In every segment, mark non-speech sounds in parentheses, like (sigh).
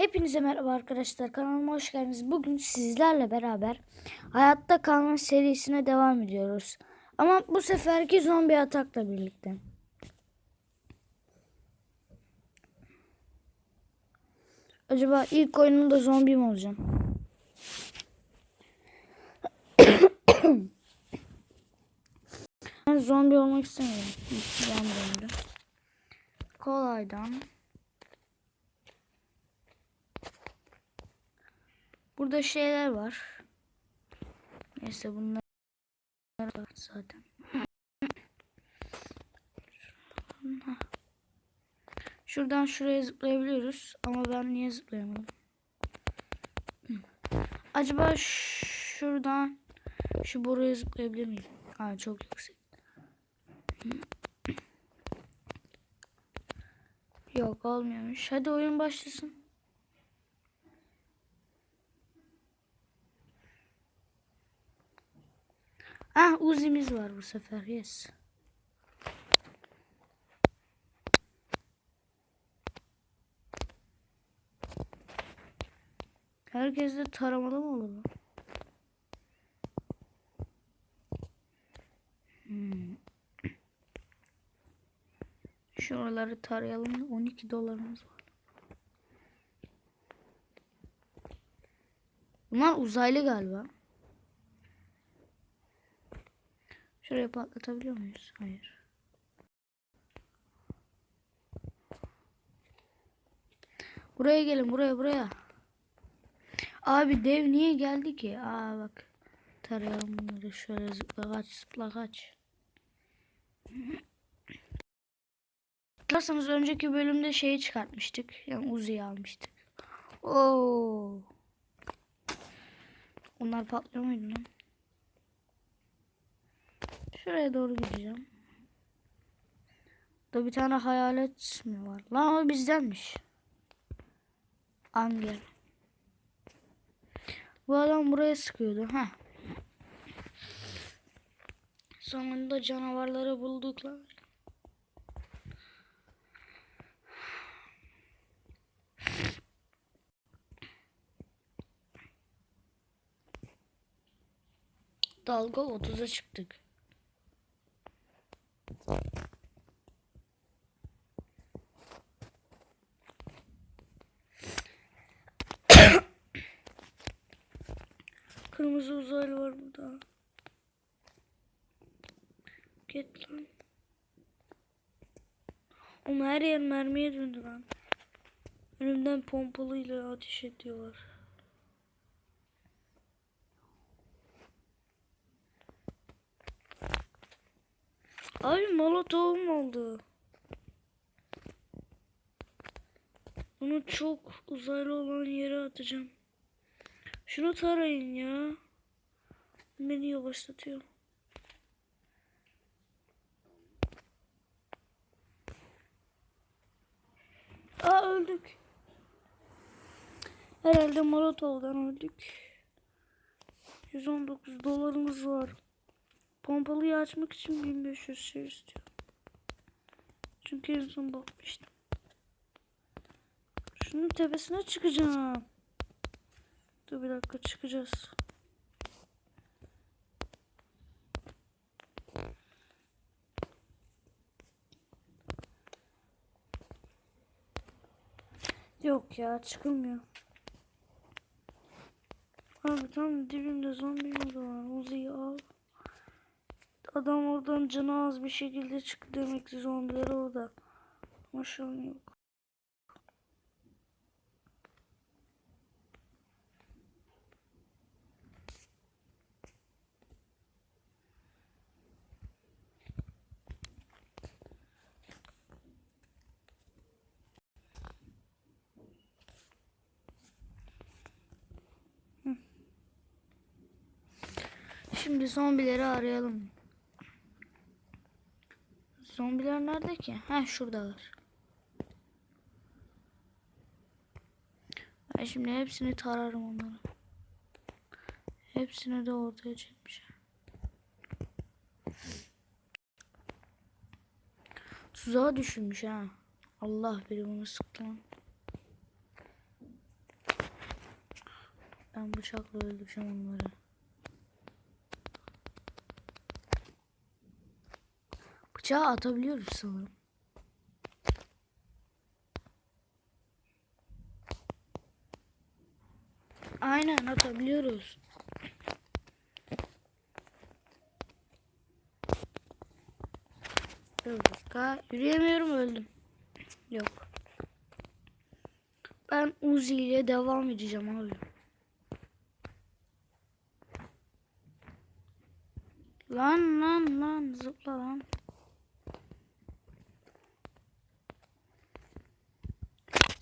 Hepinize merhaba arkadaşlar. Kanalıma hoş geldiniz. Bugün sizlerle beraber Hayatta Kalma serisine devam ediyoruz. Ama bu seferki zombi atakla birlikte. Acaba ilk oyunumda zombi mi olacağım? (coughs) ben zombi olmak istemiyorum. Kolaydan. Burada şeyler var. Neyse bunlar zaten. Şuradan şuraya zıplayabiliyoruz ama ben niye zıplayamadım? Acaba şuradan şu boruya zıplayabilir miyim? Ha çok yüksek. Yok olmuyormuş. Hadi oyun başlasın. Ah Uzi'miz var bu sefer. Yes. Herkes de taramalı mı olur? Hmm. Şuraları tarayalım. 12 dolarımız var. Bunlar uzaylı galiba. Şuraya patlatabiliyor muyuz? Hayır. Buraya gelin buraya buraya. Abi dev niye geldi ki? Aa bak. Tarayalım bunları şöyle zıpla kaç zıpla kaç. Hatırlarsanız önceki bölümde şeyi çıkartmıştık. Yani Uzi'yi almıştık. Oo. Onlar patlıyor muydu lan? Şuraya doğru gideceğim. Da bir tane hayalet mi var? Lan o bizdenmiş. Angel. Bu adam buraya sıkıyordu. ha. Sonunda canavarları bulduk lan. Dalga 30'a çıktık. Kırmızı uzaylı var burada. Git lan. Ama her yer mermiye döndü lan. Önümden pompalıyla ateş ediyorlar. Abi molotovum oldu. Bunu çok uzaylı olan yere atacağım. Şunu tarayın ya. Beni yavaşlatıyor. Aa öldük. Herhalde Molotov'dan öldük. 119 dolarımız var. Pompalıyı açmak için 1500 şey istiyor. Çünkü en son bakmıştım. Şunun tepesine çıkacağım. Dur bir dakika çıkacağız. Yok ya çıkılmıyor. Abi tam dibimde zombi modu var. Uzi'yi al. Adam oradan canı az bir şekilde çıktı demek ki zombiler orada. Ama yok. Şimdi zombileri arayalım. Zombiler nerede ki? Ha şuradalar. Ben şimdi hepsini tararım onları. Hepsini de ortaya çekmişim. Tuzağa düşürmüş ha. Allah biri bunu sıktı lan. Ben bıçakla öldüreceğim onları. Bıçağı atabiliyoruz sanırım. Aynen atabiliyoruz. Bir dakika. Yürüyemiyorum öldüm. Yok. Ben Uzi ile devam edeceğim abi. Lan lan lan zıpla lan.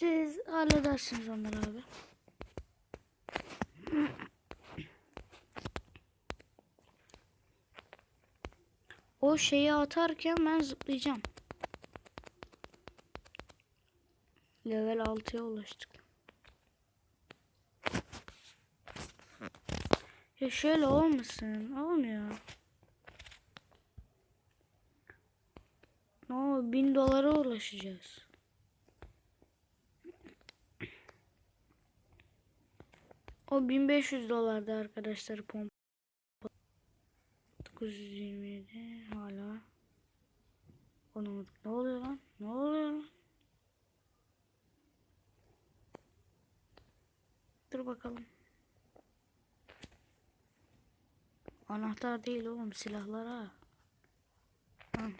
Siz halledersiniz onları abi. O şeyi atarken ben zıplayacağım. Level 6'ya ulaştık. Ya şöyle olmasın. Olmuyor. No, bin dolara ulaşacağız. O 1500 dolardı arkadaşlar pompa. 927 hala. Olamadık. Ne oluyor lan? Ne oluyor? Dur bakalım. Anahtar değil oğlum silahlar ha. Tamam.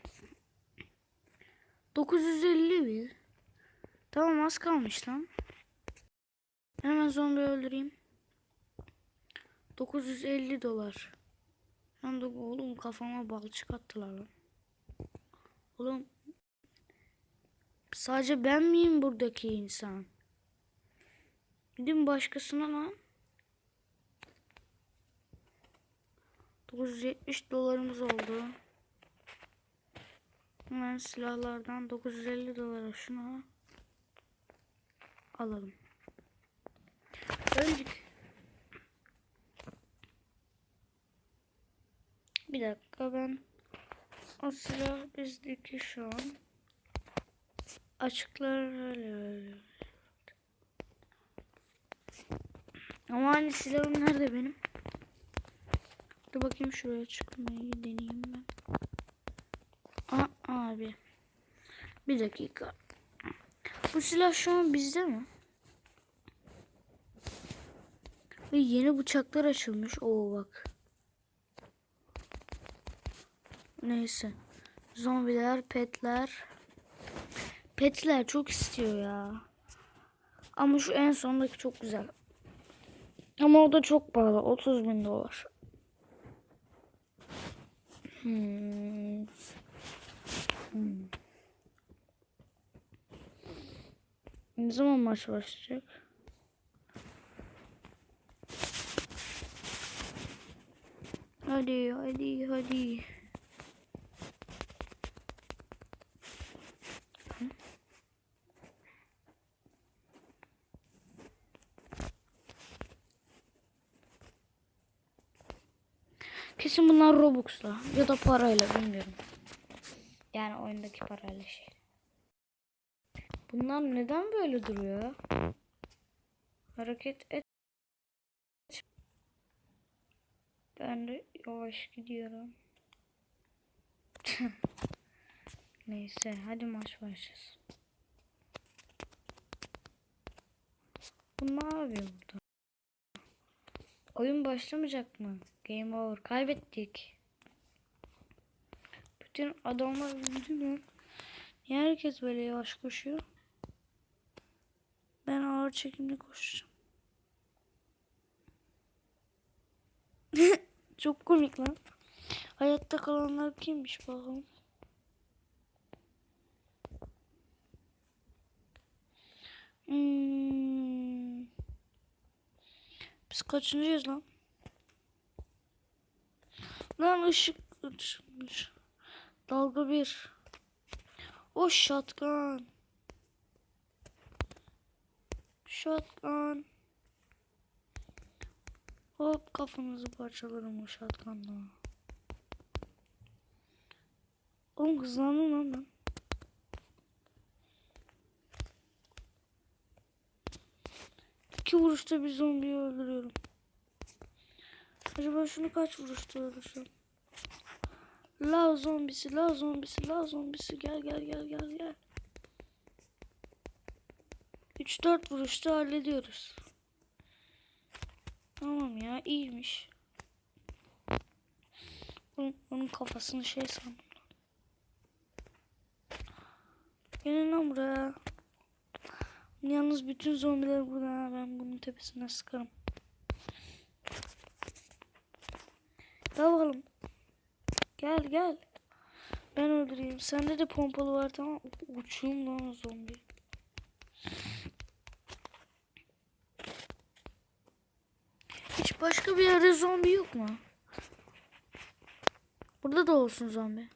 950 bir. Tamam az kalmış lan. Hemen zombi öldüreyim. 950 dolar. Ben de oğlum kafama balçık attılar lan. Oğlum sadece ben miyim buradaki insan? Gidin başkasına lan. 970 dolarımız oldu. Hemen silahlardan 950 dolara şunu alalım. Öldük. Bir dakika ben o silah bizdeki şu an açıklar öyle. Ama hani silahım nerede benim? Dur bakayım şuraya çıkmayı deneyeyim ben. Aa, abi. Bir dakika. Bu silah şu an bizde mi? Ve yeni bıçaklar açılmış. Oo bak. Neyse. Zombiler, petler. Petler çok istiyor ya. Ama şu en sondaki çok güzel. Ama o da çok pahalı. 30 bin dolar. Hmm. Hmm. Ne zaman maç başlayacak? Hadi hadi hadi. Kesin bunlar Robux'la ya da parayla bilmiyorum. Yani oyundaki parayla şey. Bunlar neden böyle duruyor? Hareket et. Ben de yavaş gidiyorum. (laughs) Neyse hadi maç başlasın. Bu ne yapıyor burada? Oyun başlamayacak mı? Game over. Kaybettik. Bütün adamlar öldü mü? Niye herkes böyle yavaş koşuyor? Ben ağır çekimli koşacağım. (laughs) Çok komik lan. Hayatta kalanlar kimmiş bakalım. Hmm. Biz kaçıncıyız lan? Lan ışık, ışık, ışık. Dalga bir. O shotgun. Shotgun. Hop kafanızı parçalarım o shotgunla. Oğlum hızlandım lan ben. İki vuruşta bir zombiyi öldürüyorum. Acaba şunu kaç vuruşta öldürsem? La zombisi, la zombisi, la zombisi. Gel gel gel gel gel. 3-4 vuruşta hallediyoruz. Tamam ya iyiymiş. Onun, onun kafasını şey sandım. Gelin lan buraya. Yalnız bütün zombiler burada. Ben bunun tepesine sıkarım. Gel bakalım. Gel gel. Ben öldüreyim. Sende de pompalı var tamam. U- Uçuyorum lan zombi. Hiç başka bir yerde zombi yok mu? Burada da olsun zombi.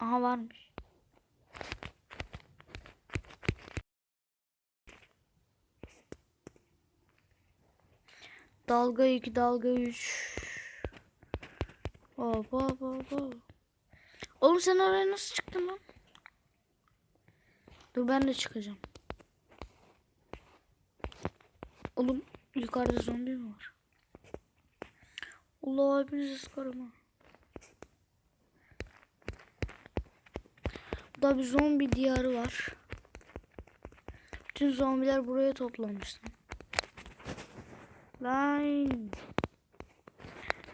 Aha varmış. Dalga 2, dalga 3. Hop hop hop. Oğlum sen oraya nasıl çıktın lan? Dur ben de çıkacağım. Oğlum yukarıda zombi mi var? Allah hepinizi sıkarım ha. Burada bir zombi diyarı var. Bütün zombiler buraya toplanmışlar. Lan.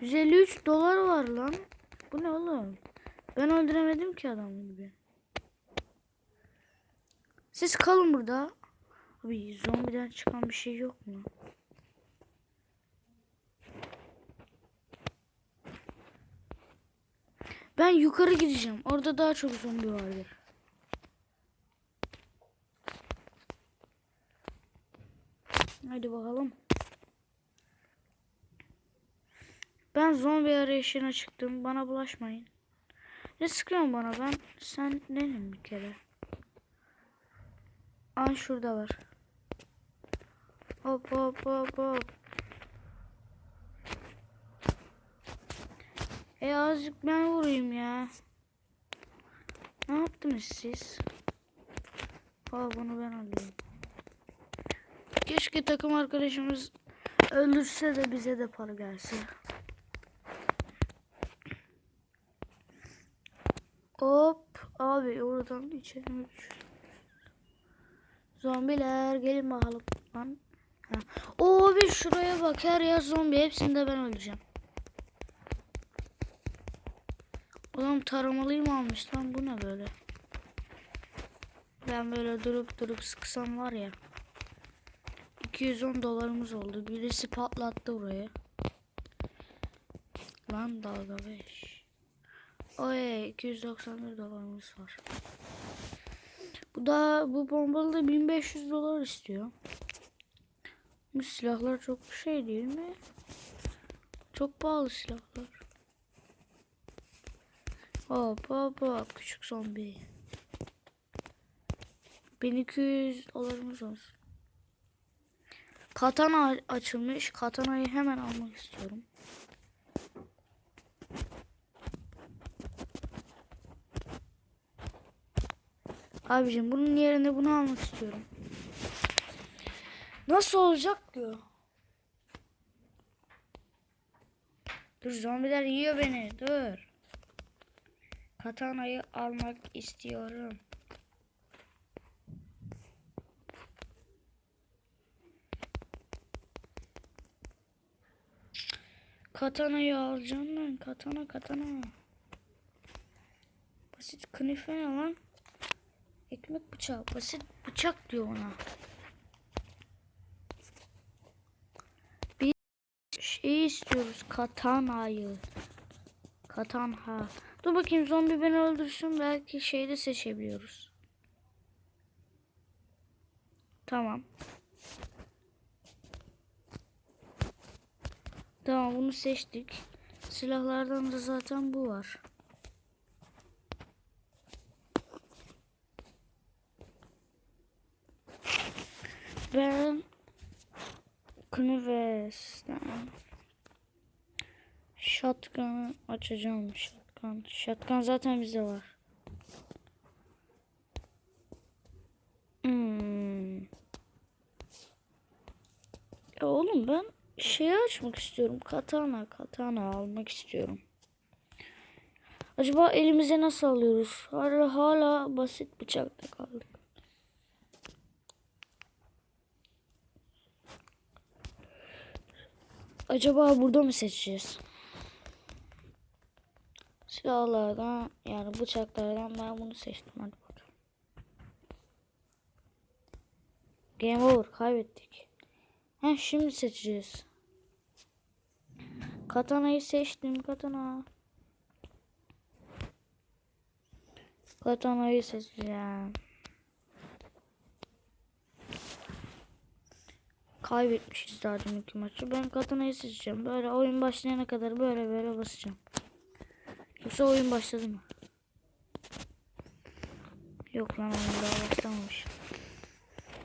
153 dolar var lan. Bu ne oğlum? Ben öldüremedim ki adamı gibi. Siz kalın burada. Abi zombiden çıkan bir şey yok mu? Ben yukarı gideceğim. Orada daha çok zombi vardır. Hadi bakalım. Ben zombi arayışına çıktım. Bana bulaşmayın. Ne sıkıyorsun bana? Ben sen nenim bir kere. Aa şurada var. Hop hop hop hop. E azıcık ben vurayım ya. Ne yaptınız siz? Aa bunu ben alayım. Keşke takım arkadaşımız öldürse de bize de para gelse. Hop abi oradan içeri Zombiler gelin bakalım lan. Oo abi şuraya bak her yer zombi hepsinde ben öleceğim. Oğlum taramalıyı mı almış lan bu ne böyle? Ben böyle durup durup sıksam var ya. 210 dolarımız oldu. Birisi patlattı burayı. Lan dalga 5. Oy 291 dolarımız var. Bu da bu bombalı da 1500 dolar istiyor. Bu silahlar çok şey değil mi? Çok pahalı silahlar. Hop hop hop küçük zombi. 1200 dolarımız olsun. Katana açılmış. Katanayı hemen almak istiyorum. Abicim bunun yerine bunu almak istiyorum. Nasıl olacak diyor. Dur zombiler yiyor beni. Dur. Katanayı almak istiyorum. Katanayı alacağım ben. Katana katana. Basit knife ne lan? Ekmek bıçağı. Basit bıçak diyor ona. Bir şey istiyoruz. Katanayı. Katanha. Dur bakayım zombi beni öldürsün. Belki şeyde seçebiliyoruz. Tamam. Tamam bunu seçtik. Silahlardan da zaten bu var. Ben Knivesten Shotgun'ı açacağım. Shotgun. Shotgun zaten bizde var. Hmm. Ya oğlum ben şeyi açmak istiyorum. Katana, katana almak istiyorum. Acaba elimize nasıl alıyoruz? Hala, hala basit bıçakta kaldık. Acaba burada mı seçeceğiz? Silahlardan yani bıçaklardan ben bunu seçtim. Hadi bakalım. Game over. Kaybettik. Heh, şimdi seçeceğiz. Katana'yı seçtim. Katana. Katana'yı seçeceğim. Kaybetmişiz daha deminki maçı. Ben Katana'yı seçeceğim. Böyle oyun başlayana kadar böyle böyle basacağım. Yoksa oyun başladı mı? Yok lan oyun daha başlamamış.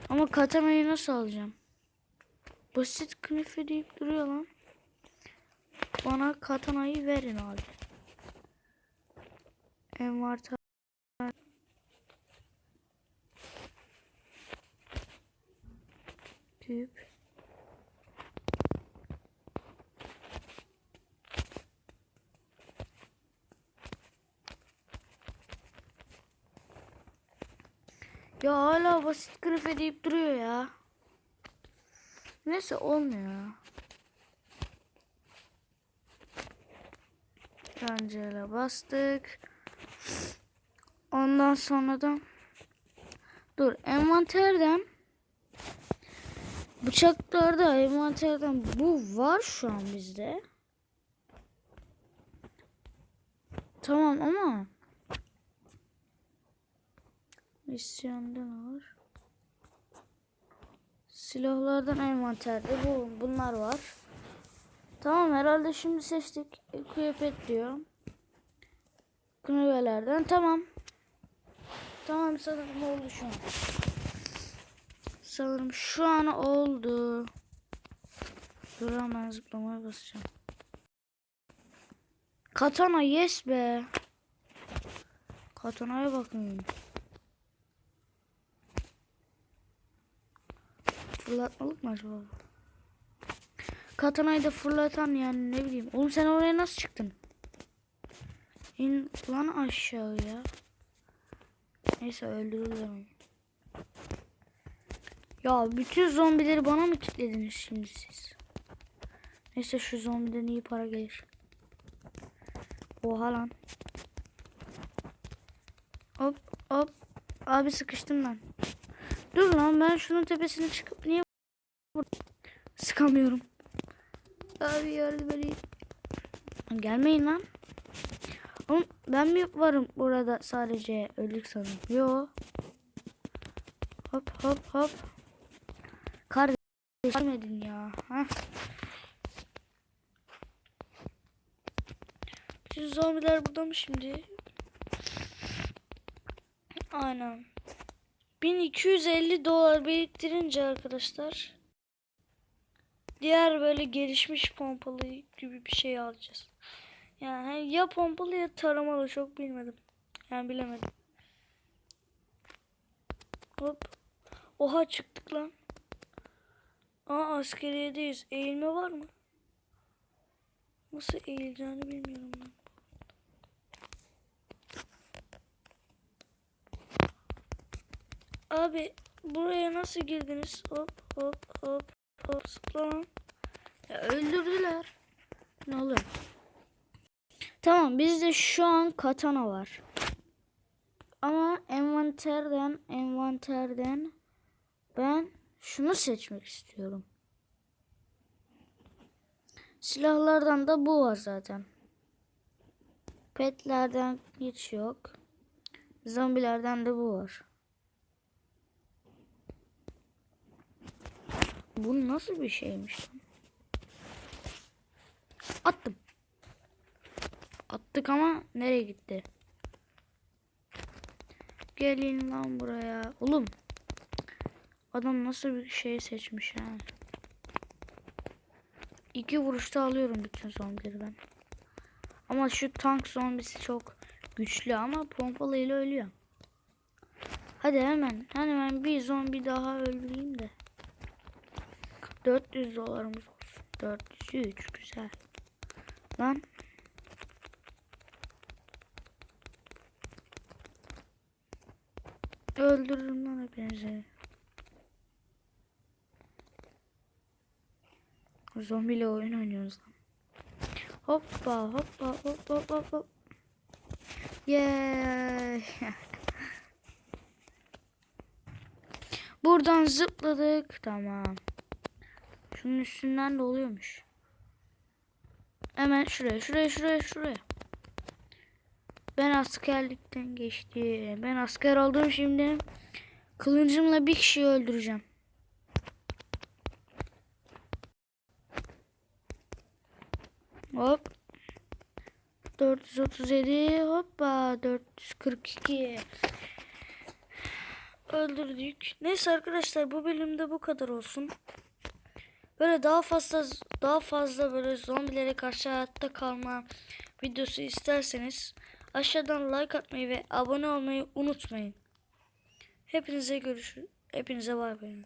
Ama Katana'yı nasıl alacağım? Basit knife deyip duruyor lan. Bana katanayı verin abi. Envanter. Küp. Ya hala basit knife deyip duruyor ya. Neyse olmuyor. Pencereye bastık. Ondan sonra da dur envanterden bıçaklarda envanterden bu var şu an bizde. Tamam ama misyonda ne var? Silahlardan envanterde bu bunlar var. Tamam herhalde şimdi seçtik. Kıyafet diyor. Kınıvelerden tamam. Tamam sanırım oldu şu an. Sanırım şu an oldu. Dur hemen zıplamaya basacağım. Katana yes be. Katana'ya bakın. Fırlatmalık mı acaba? Katana'yı da fırlatan yani ne bileyim. Oğlum sen oraya nasıl çıktın? İn lan aşağıya. Neyse öldürürler onu. Ya bütün zombileri bana mı kilitlediniz şimdi siz? Neyse şu zombiden iyi para gelir. Oha lan. Hop hop. Abi sıkıştım ben. Dur lan ben şunun tepesine çıkıp niye sıkamıyorum. Abi yardım edin. Gelmeyin lan. Oğlum ben mi varım burada sadece öldük sanırım. Yo. Hop hop hop. Kardeşim edin ya. Heh. Bütün zombiler burada mı şimdi? Aynen. 1250 dolar biriktirince arkadaşlar diğer böyle gelişmiş pompalı gibi bir şey alacağız. Yani ya pompalı ya taramalı çok bilmedim. Yani bilemedim. Hop. Oha çıktık lan. Aa askeriyedeyiz. Eğilme var mı? Nasıl eğileceğini bilmiyorum ben. Abi buraya nasıl girdiniz? Hop hop hop hop zıpla. Ya öldürdüler. Ne oluyor? Tamam bizde şu an katana var. Ama envanterden envanterden ben şunu seçmek istiyorum. Silahlardan da bu var zaten. Petlerden hiç yok. Zombilerden de bu var. Bu nasıl bir şeymiş lan? Attım. Attık ama nereye gitti? Gelin lan buraya. Oğlum. Adam nasıl bir şey seçmiş ha. İki vuruşta alıyorum bütün zombileri ben. Ama şu tank zombisi çok güçlü ama pompalıyla ölüyor. Hadi hemen hemen bir zombi daha öldüreyim de. 400 dolarımız olsun. 403 güzel. Lan. Öldürürüm lan hepinizi. Zombiyle oyun oynuyoruz lan. Hoppa hoppa hop hop hop hop. Yay. Buradan zıpladık. Tamam. Şunun üstünden de oluyormuş. Hemen şuraya, şuraya, şuraya, şuraya. Ben askerlikten geçtim. Ben asker oldum şimdi. Kılıncımla bir kişiyi öldüreceğim. Hop. 437 hoppa 442 öldürdük. Neyse arkadaşlar bu bölümde bu kadar olsun. Böyle daha fazla daha fazla böyle zombilere karşı hayatta kalma videosu isterseniz aşağıdan like atmayı ve abone olmayı unutmayın. Hepinize görüşürüz. Hepinize bay bay.